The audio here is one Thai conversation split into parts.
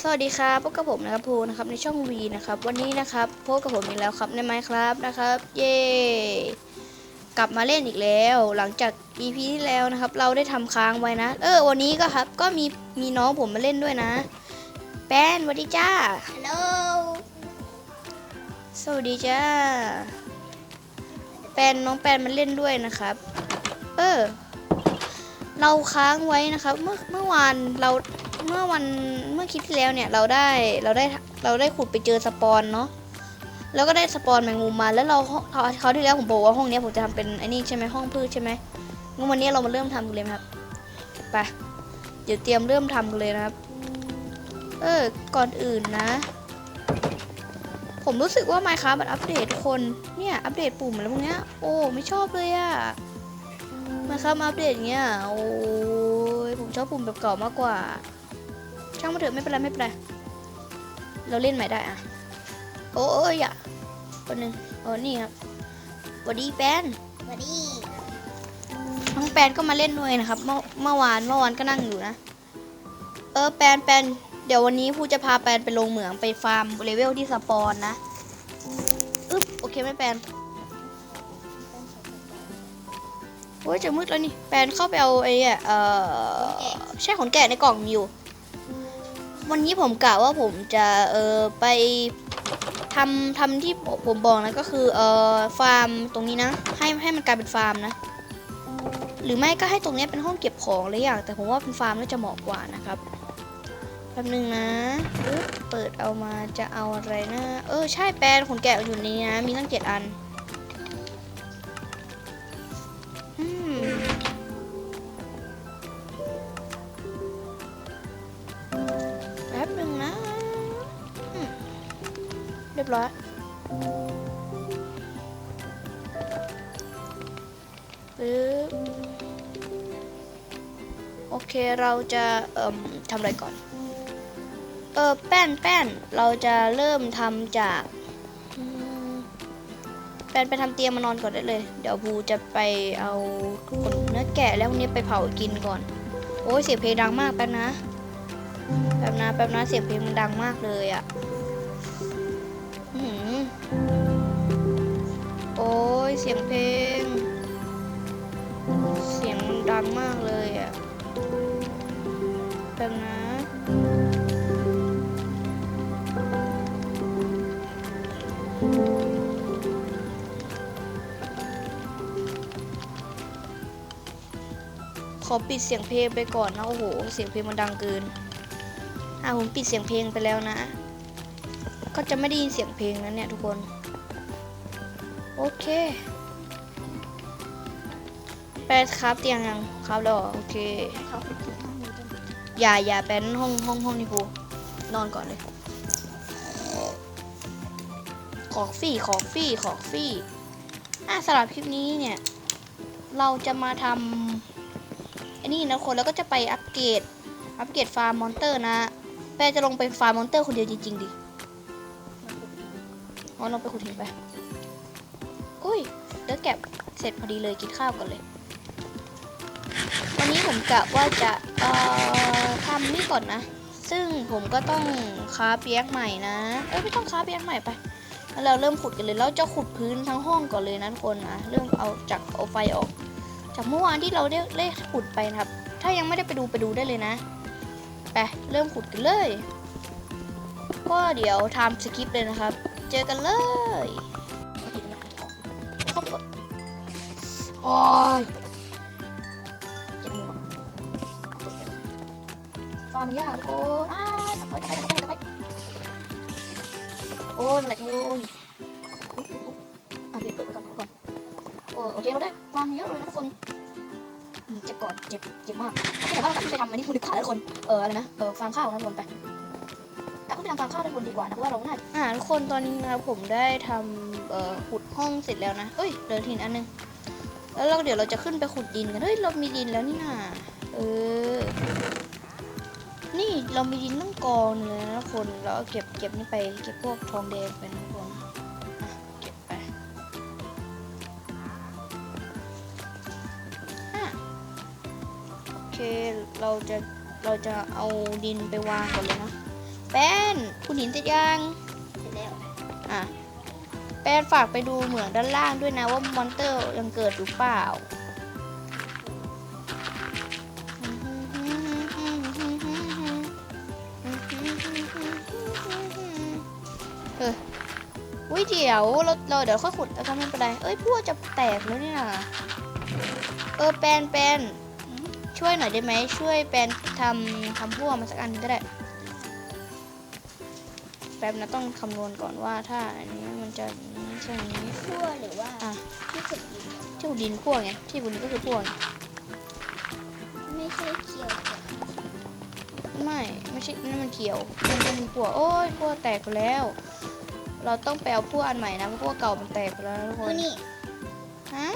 สวัสดีครับพบกับผมนะครับภูนะครับในช่องวีนะครับ วันนี้นะครับพบกับผมอีกแล้วครับในไมครับนะครับ เย่กลับมาเล่นอีกแล้ว หลังจาก EP ที่แล้วนะครับ เราได้ทำค้างไว้นะ เออ วันนี้ก็ครับก็มีมีน้องผมมาเล่นด้วยนะ แป้นสวัสดีจ้าฮัลโหลสวัสดีจ้าแปนน้องแปนมาเล่นด้วยนะครับ เออเราค้างไว้นะครับ เมื่อเมื่อวานเรา เมื่อวันเมื่อคลิปที่แล้วเนี่ยเราได้เราได้เราได้ขุดไปเจอสปอนเนาะแล้วก็ได้สปอนแมงมุมมาแล้วเราเขาเขาที่แล้วผมบอกว่าห้องนี้ผมจะทำเป็นไอ้นี่ใช่ไหมห้องพืชใช่ไหมงั้นวันนี้เรามาเริ่มทำกันเลยครับไปเดี๋ยวเตรียมเริ่มทำกันเลยนะครับ เออก่อนอื่นนะ ผมรู้สึกว่า Minecraft มันอัปเดตคนเนี่ยอัปเดตปุ่มอะไรพวกเนี้ยโอ้ไม่ชอบเลยอะ Minecraft มาอัปเดตเงี้ยโอ้ยผมชอบปุ่มแบบเก่ามากกว่า ช่างมาเถอะไม่เป็นไรไม่เป็นไร เราเล่นใหม่ได้อะโอ้ยอย่าคนหนึ่งโอ้นี่ครับสวัสดีแปนสวัสดีน้องแปนก็มาเล่นด้วยนะครับ เมื่อเมื่อวานเมื่อวานก็นั่งอยู่นะ เออแปนแปนเดี๋ยววันนี้ผู้จะพาแปนไปลงเหมืองไปฟาร์มเลเวลที่สปอนนะอึ๊บโอเคไหมแปนโอ้ยจะมืดแล้วนี่ แปนเข้าไปเอาไอ้เนี่ยเออใช่ขนแกะในกล่องมีอยู่ วันนี้ผมกะว่าผมจะเออไปทำทำที่ผมบอกนะก็คือเออฟาร์มตรงนี้นะ ให้ให้มันกลายเป็นฟาร์มนะ หรือไม่ก็ให้ตรงนี้เป็นห้องเก็บของเลยอย่าง แต่ผมว่าเป็นฟาร์มน่าจะเหมาะกว่านะครับแป๊บนึงนะเปิดเอามาจะเอาอะไรนะ เออใช่แปลนขนแกะอยู่นนี้นะ มีตั้งเจ็ดอัน ร้อยปึ๊บโอเคเราจะเอ่มทำอะไรก่อน เออแป้นแป้นเราจะเริ่มทำจากแป้นไปทำเตียงมานอนก่อนได้เลย เดี๋ยวบูจะไปเอาขนเนื้อแกะแล้วนี้ไปเผากินก่อน โอ้ยเสียงเพลงดังมากแป๊บนะแป๊บนะแป๊บนะเสียงเพลงมันดังมากเลยอะ่ะ เสียงเพลง เสียงมันดังมากเลยอะ่ะแป๊บนะขอปิดเสียงเพลงไปก่อนนะโอ้โห เสียงเพลงมันดังเกินอ่าผมปิดเสียงเพลงไปแล้วนะ ก็จะไม่ได้ยินเสียงเพลงนะเนี่ยทุกคน โอเคแปลครับเตียงยังครับแล้วเหรอโอเค เขาไปกินห้องนี้กันอย่าอย่าเป็นห้องห้องห้องนี่ปูนอนก่อนเลย ขอฟรี่ขอฟรี่ขอฟรี่อะสำหรับคลิปนี้เนี่ย เราจะมาทำไอ้นี่นะคนแล้วก็จะไปอัปเกรดอัปเกรดฟาร์มมอนเตอร์นะ แปรจะลงไปฟาร์มมอนเตอร์คนเดียวจริงๆดิอ๋อลงไปขุดหินไป อุ้ยเดี๋ยวแก็บเสร็จพอดีเลยกินข้าวก่อนเลย วันนี้ผมกะว่าจะเอ่อทำนี่ก่อนนะ ซึ่งผมก็ต้องคาเปียกใหม่นะ เอ้ยไม่ต้องคาเปียกใหม่ไปแล้วเราเริ่มขุดกันเลยเราจะขุดพื้นทั้งห้องก่อนเลยนะทุกคนนะเริ่มเอาจากเอาไฟออก จากเมื่อวานที่เราได้ได้ขุดไปนะครับ ถ้ายังไม่ได้ไปดูไปดูได้เลยนะไปเริ่มขุดกันเลยก็เดี๋ยวทำสคริปต์เลยนะครับ เจอกันเลย โอ้ยเจ็บมือฟาร์มยากโอ้ยอ้ายตะไคร้ตะไคร้ตะไคร้ตะไคร้โอ้ยมันอะไรกันโอ้ยอะเดี๋ยวเปิดไปก่อนก่อนโอ้โอเคเราได้ฟาร์มเยอะเลยนะทุกคนเจ็บก่อนเจ็บเจ็บมากแต่ว่าเราไปทำอันนี้คุณดึกขาดทุกคนเอออะไรนะเออฟาร์มข้าวนะทุกคนไปกลับไปทำฟาร์มข้าวทุกคนดีกว่านะเพราะว่าเราง่ายอ่าทุกคนตอนนี้นะผมได้ทำเอ่อขุดห้องเสร็จแล้วนะเอ้ยเดินหินอันนึง แล้วเราเดี๋ยวเราจะขึ้นไปขุดดินกันเฮ้ยเรามีดินแล้วนี่นาเออ นี่เรามีดินตั้งกองเลยนะคนเราเอาเก็บเก็บนี่ไปเก็บพวกทองแดงไปนะคนเก็บไปอะโอเคเราจะเราจะเอาดินไปวางก่อนเลยนะแป้นคุณหินเสร็จยังเสร็จแล้วอะ แป้นฝากไปดูเหมืองด้านล่างด้วยนะว่ามอนเตอร์ยังเกิดหรือเปล่าเอออุ้ยเดี๋ยวเราเราเดี๋ยวค่อยขุดแล้วกันไม่เป็นไรเอ้ยพวกจะแตกแล้วนี่นะเออแปนแปนช่วยหน่อยได้ไหมช่วยแปนทำทำพวกมาสักอันก็ได้ ป๊บนะต้องคำนวณก่อนว่าถ้าอันนี้มันจะอย่างนี้ใช่อย่างนี้คั่วหรือว่าอะที่ขุดดินที่บุดินพวกไงที่บุดินก็คือพวกไงไม่ใช่เคี่ยวกับไม่ไม่ใช่นั่นมันเขียวมันเป็นพวกโอ้ยพวกแตกไปแล้ว เราต้องไปเอาพวกอันใหม่นะเพราะพวกเก่ามันแตกไปแล้วนะทุกคดูนนี่ฮะ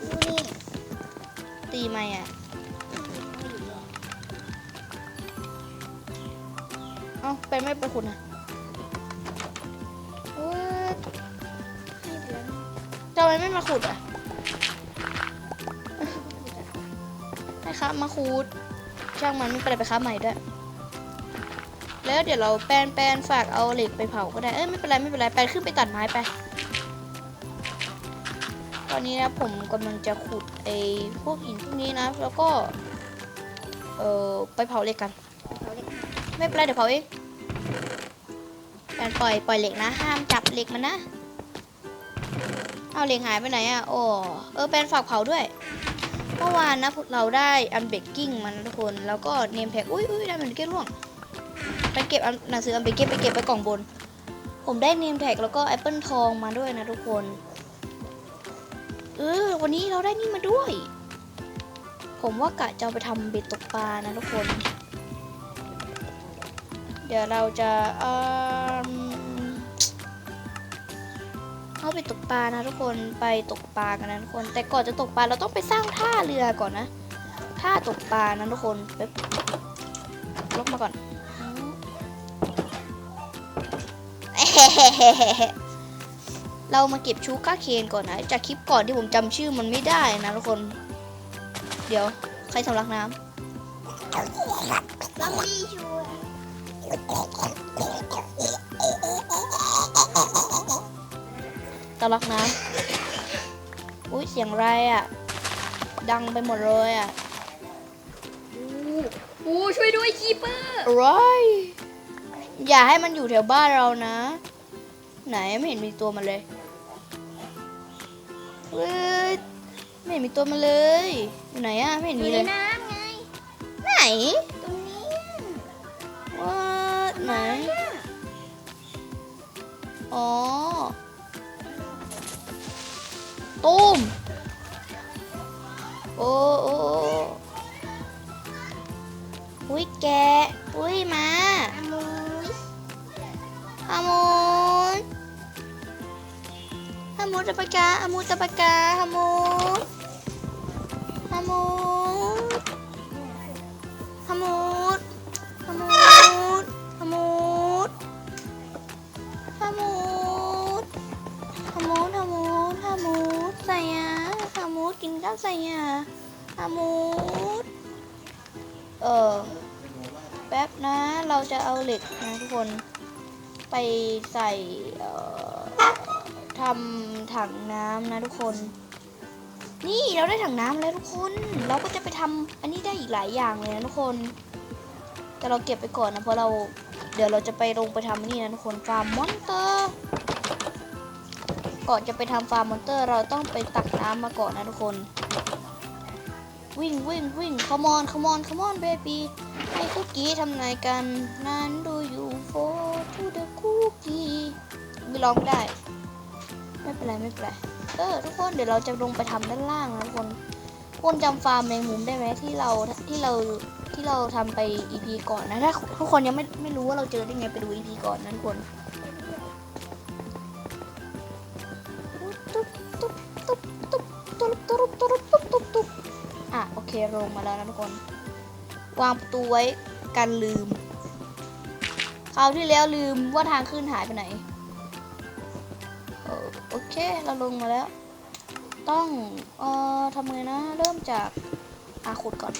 ดูนี่ตีไหมอะเอ้าไปไม่ไปขุดนะ ไมไม่มาขุดอะให้ครับมาขุดช่างมันไม่เป็นไรไปครับใหม่ด้วยแล้วเดี๋ยวเราแปลนแปลนฝากเอาเหล็กไปเผาก็ได้เอ้ยไม่เป็นไรไม่เป็นไรแปลนขึ้นไปตัดไม้ไป ตอนนี้นะผมกำลังจะขุดไอ้พวกหินพวกนี้นะ แล้วก็ เออไปเผาเหล็กกันไม่เป็นไรเดี๋ยวเผาเองแปลนปล่อยปล่อยเหล็กนะ ห้ามจับเหล็กมันนะ เอาเหล็กหายไปไหนอะโอ้เออแปลนฝากเผาด้วย เมื่อวานนะพวกเราได้อันเบกกิ้งมันทุกคน แล้วก็เนมแพ็กอุ้ยอุ้ยได้มันเก็ตร่วงไปเก็บอันหนังสืออันเบกเก็ตไปเก็บไปกล่องบน ผมได้เนมแท็กแล้วก็แอปเปิลทองมาด้วยนะทุกคน เออวันนี้เราได้นี่มาด้วย ผมว่ากะจะไปทำเบ็ดตกปลานะทุกคน เดี๋ยวเราจะเอ่อ เอาไปตกปลานะทุกคนไปตกปลากันนะทุกคน แต่ก่อนจะตกปลาเราต้องไปสร้างท่าเรือก่อนนะท่าตกปลานะทุกคนแป๊บลบมาก่อนเรามาเก็บชูก้าเคนก่อนนะจากคลิปก่อนที่ผมจำชื่อมันไม่ได้นะทุกคน เดี๋ยวใครสำลักน้ำบัมบี้ชั วร์สำลักน้ำอุ้ยเสียงอะไรอะ ดังไปหมดเลยอะอู้ช่วยด้วยคีเปอร์ร้อยอย่าให้มันอยู่แถวบ้านเรานะ ไหนไม่เห็นมีตัวมันเลยเฮ้ยไม่เห็นมีตัวมันเลยอยู่ไหนอะไม่เห็นอยู่มีในเลยน้ำไงไหนตรงนี้ว่าไหนอ๋อ ตูมโอ้โอ้โอ้อุ้ยแกะอุ้ยมาอามูสฮามูนฮามูนตะปากาฮามูนตะปากาฮามูนฮามูนฮามูน มูนกินข้าวใส่ยาฮามูนเออแป๊บนะ เราจะเอาเหล็กนะทุกคน ไปใส่เอ่อทำถังน้ำนะทุกคน นี่เราได้ถังน้ำแล้วทุกคน เราก็จะไปทำอันนี้ได้อีกหลายอย่างเลยนะทุกคน แต่เราเก็บไปก่อนนะเพราะเราเดี๋ยวเราจะไปลงไปทำอันนี่นะทุกคนฟาร์มมอนเตอร์ ก่อนจะไปทำฟาร์มมอนเตอร์ เราต้องไปตักน้ำมาก่อนนะทุกคน วิ่งวิ่งวิ่ง come on come on come on baby ให้คุกกี้ทำไงกันนั้นดูอยู่ for to the cookie ไม่ร้องได้ ไม่เป็นไรไม่เป็นไรเออทุกคนเดี๋ยวเราจะลงไปทำด้านล่างนะทุกคนทุกคนจำฟาร์มแมงมุมได้ไหมที่เราที่เราที่เราทำไป EP ก่อนนะถ้าทุกคนยังไม่ไม่รู้ว่าเราเจอได้ไงไปดู EP ก่อนนะทุกคน โอเคลงมาแล้วนะทุกคน วางประตูไว้กันลืมคราวที่แล้วลืมว่าทางขึ้นหายไปไหน โอเคเราลงมาแล้ว ต้องเอ่อทำไงนะ เริ่มจากอาขุดก่อน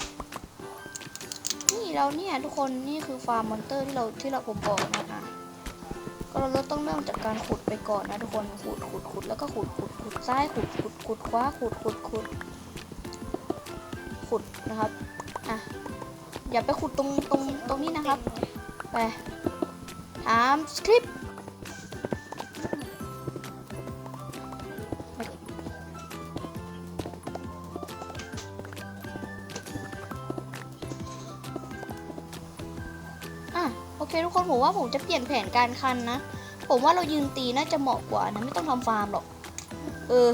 นี่เราเนี่ยทุกคนนี่คือฟาร์มมอนเตอร์ที่เราที่เราผมบอกนะอะก็เราต้องเริ่มจากการขุดไปก่อนนะทุกคนขุดขุดขุดแล้วก็ขุดขุดขุดซ้ายขุดขุดขุดขวาขุดขุดขุดขุด นะครับอะอย่าไปขุดตรงตรงตรงนี้นะครับ ไปถามสคริปต์อะโอเคทุกคนผมว่าผมจะเปลี่ยนแผนการคันนะ ผมว่าเรายืนตีน่าจะเหมาะกว่านะไม่ต้องทำฟาร์มหรอก เออ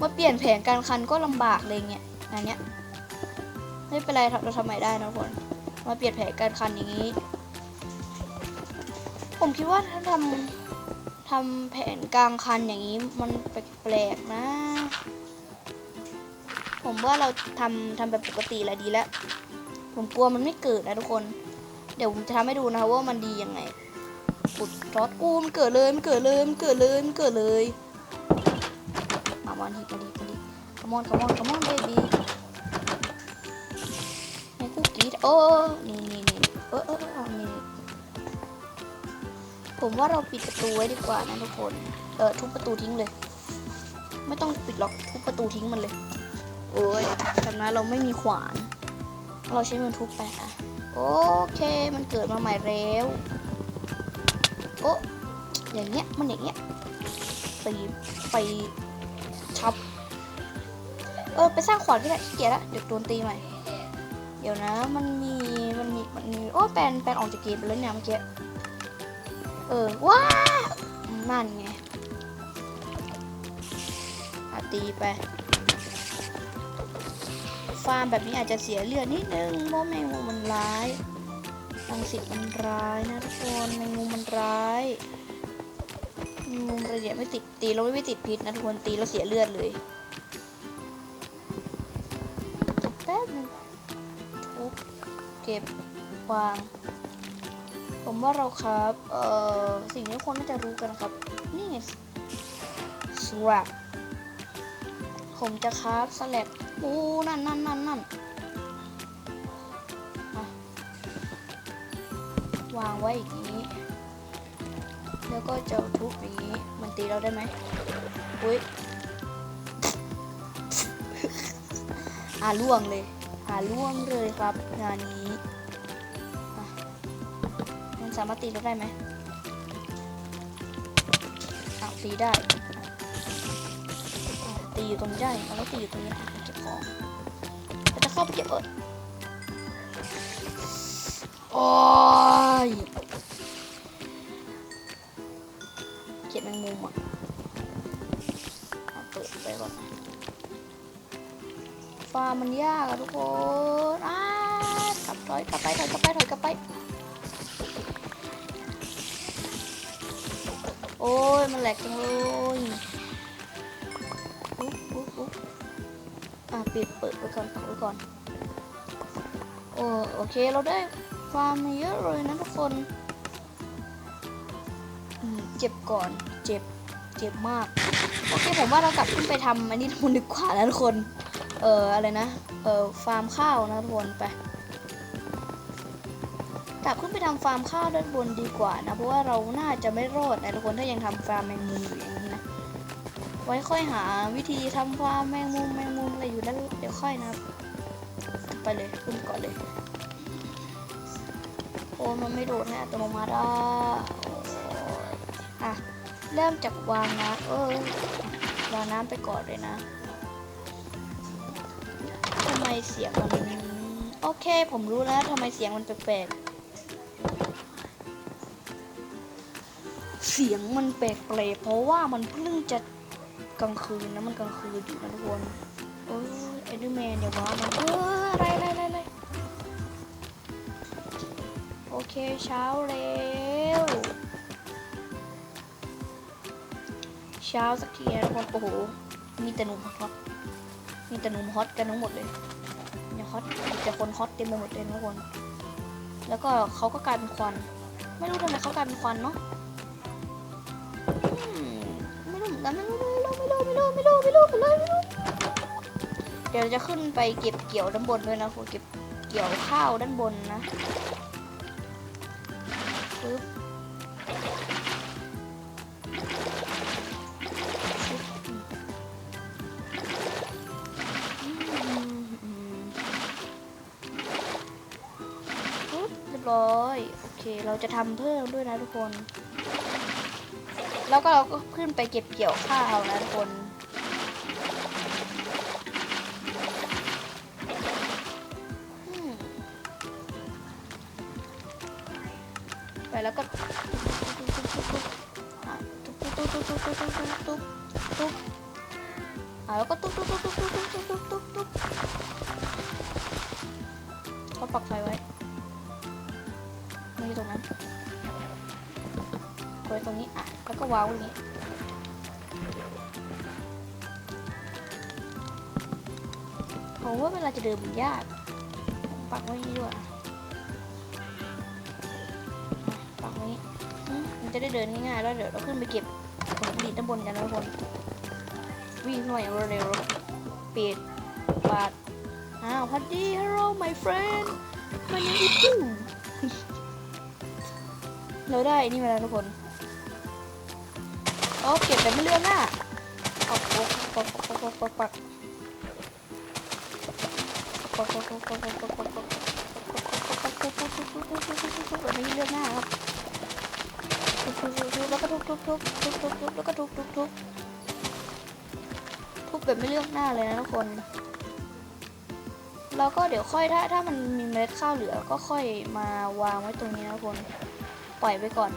มาเปลี่ยนแผนการคันก็ลำบากเลยเงี้ยอันเนี้ย ไม่เป็นไรเราทำใหม่ได้นะคนมาเปลี่ยนแผนการคันอย่างนี้ ผมคิดว่าถ้าทำทำแผนกลางคันอย่างนี้มันแปลกๆนะ ผมว่าเราทำทำแบบปกติแหละดีแล้ว ผมกลัวมันไม่เกิดนะทุกคน เดี๋ยวผมจะทำให้ดูนะคะว่ามันดียังไงปุดทอดกูมันเกิดเลยมันเกิดเลยมันเกิดเลยมันเกิดเลยมามันฮิตมาดีมาดี come on come on come on baby ให้ โอ้นี่นี่นี่เออเออเออนี่นี่ผมว่าเราปิดประตูไว้ดีกว่านะทุกคน เออทุบประตูทิ้งเลย ไม่ต้องปิดหรอกทุบประตูทิ้งมันเลย โอ้ยจากนั้นเราไม่มีขวาน เราใช้มือทุบไปอะโอเคมันเกิดมาใหม่แล้วโอ้อย่างเงี้ยมันอย่างเงี้ยตีไปชับเออไปสร้างขวานก็ได้ขี้เกียจละเดี๋ยวโดนตีใหม่ เดี๋ยวนะมันมีมันมีมันมีโอ้แปลนแปลนออกจากเกมไปแล้วเนี่ยเมื่อกี้เออว้านั่นไงตีไป ฟาร์มแบบนี้อาจจะเสียเลือดนิดนึงเพราะแมงมุมมันร้ายรังสิตมันร้ายนะทุกคนแมงมุมมันร้ายแมงมุมระเดียไม่ติดตีเราไม่ติดพิษนะทุกคนตีเราเสียเลือดเลย ก็บวาง ผมว่าเราครับเอ่อสิ่งที่คนน่าจะรู้กันครับ นี่ไงสว a ผมจะคราฟสแลบโอ้นั่นนั่นนั่นนั่นวางไว้อย่างนี้ แล้วก็จะทุบอย่างนี้ มันตีเราได้ไหมอุ้ยอาล่วงเลยอาล่วงเลยครับ งานนี้ สามารถตีราได้ไหมอ้าวตีได้ตีอยู่ตรงนี้ได้เราก็ตีอยู่ตรงนี้เก็บของจะเข้าไปเก็บเออโอ้ยเก็บแมงมุมอะเปิดไปก่อนฟาร์มมันยากอะทุกคนอ้ากลับถอยกลับไปถอยกลับไปถอยกลับไป โอ้ยมันแหลกจังเลยอุ๊บอุ๊บอุ๊บอะปิดเปิดไว้ก่อนเปิดไว้ก่อนโอ้โอเคเราได้ฟาร์มมาเยอะเลยนะทุกคนเจ็บก่อน เจ็บ เจ็บมาก โอเคผมว่าเรากลับขึ้นไปทำอันนี้ทุนดีกว่านะทุกคน เอออะไรนะ เออฟาร์มข้าวนะทุกคนไป กลับขึ้นไปทำฟาร์มข้าวด้านบนดีกว่านะเพราะว่าเราน่าจะไม่รอดนะทุกคนถ้ายังทำฟาร์มแมงมุมอยู่อย่างนี้นะไว้ค่อยหาวิธีทำฟาร์มแมงมุมแมงมุมอะไรอยู่แล้วเดี๋ยวค่อยนะครับไปเลยขึ้นก่อนเลยโอ้มันไม่โดดให้อัตโนมัติอะอะเริ่มจากวางน้ำเออวางน้ำไปก่อนเลยนะทำไมเสียงมันโอเค ผมรู้แล้วทำไมเสียงมันแปลกๆ สียงมันแปลกๆเพราะว่ามันเพิ่งจะกลางคืนนะมันกลางคืนอยู่นะทุกคนเออเอเดอร์แมนเดี๋ยวว่ามันเอออะไรอะไรอะไรโอเคเช้าแล้วเช้าสักทีนะทุกคนโอ้โหมีแต่หนุ่มฮอตมีแต่หนุ่มฮอตกันทั้งหมดเลยเนี่ยฮอตมีแต่คนฮอตเต็มไปหมดเลยทุกคน แล้วก็เขาก็กลายเป็นควัน ไม่รู้ทำไมเขากลายเป็นควันเนาะ แต่ไม่รู้ไม่รู้ไม่รู้ไม่รู้ไม่รู้ไม่รู้ไม่รู้เดี๋ยวจะขึ้นไปเก็บเกี่ยวด้านบนด้วยนะผมเก็บเกี่ยวข้าวด้านบนนะปึ๊บร้อยโอเค เราจะทำเพิ่มด้วยนะทุกคน แล้วก็เราก็ขึ้นไปเก็บเกี่ยวข้าวนะทุกคนไปแล้วก็ตุ๊บตุ๊บตุ๊บตุ๊บตุ๊บตุ๊บตุ๊บตุ๊บแล้วก็ตุ๊บตุ๊บตุ๊บตุ๊บตุ๊บตุ๊บตุ๊บตุ๊บตุ๊บก็ปักไฟไว้นี่ตรงนั้น ไว้ตรงนี้อะแล้วก็วางไว้นี้ผมว่าเวลาจะเดินมันยากปักไว้นี่ด้วยปักไว้มันจะได้เดินง่ายๆแล้วเดี๋ยวเราขึ้นไปเก็บผลผลิตด้านบนกันนะทุกคนวิ่งหน่อยเร็วๆปิดปาดอ้าวพัดดี hello my friend my name is Pooh เราได้นี่มาแล้วทุกคน อเก็บแบบไม่เลื่อนหน้าเอาปักปักปักปักปักปักแบบนี้เลือกหน้าครับทุบๆๆๆแล้วก็ทุบๆๆทุบๆๆแล้วก็ทุบๆๆทุบแบบไม่เลือกหน้าเลยนะทุกคนแล้วก็เดี๋ยวค่อยถ้าถ้ามันมีเมล็ดข้าวเหลือก็ค่อยมาวางไว้ตรงนี้นะทุกคนปล่อยไว้ก่อน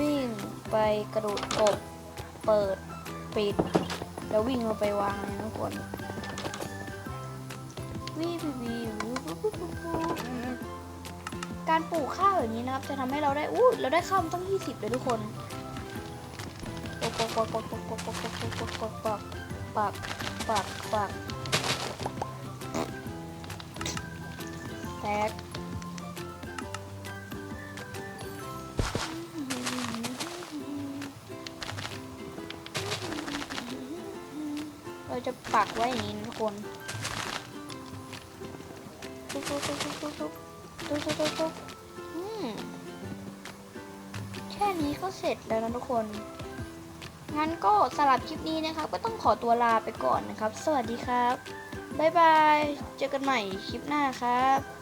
วิ่งไปกระโดดกบเปิดปิด แล้ววิ่งลงไปวางเลยนะทุกคนวีวีวีวูวูวูวูวูการปลูกข้าวอย่างนี้นะครับ จะทำให้เราได้อู้เราได้ข้าวมาตั้ง 20 เลยทุกคนปกปกปกปกปกปกปกปกปกปกปกปักปักปักแตก จะปักไว้อย่างนี้นะทุกคนทุบทุบทุบทุบทุบทุบทุบทุบทุบทุบอืมแค่นี้ก็เสร็จแล้วนะทุกคน งั้นก็สำหรับคลิปนี้นะครับ ก็ต้องขอตัวลาไปก่อนนะครับ สวัสดีครับ บ๊ายบาย เจอกันใหม่คลิปหน้าครับ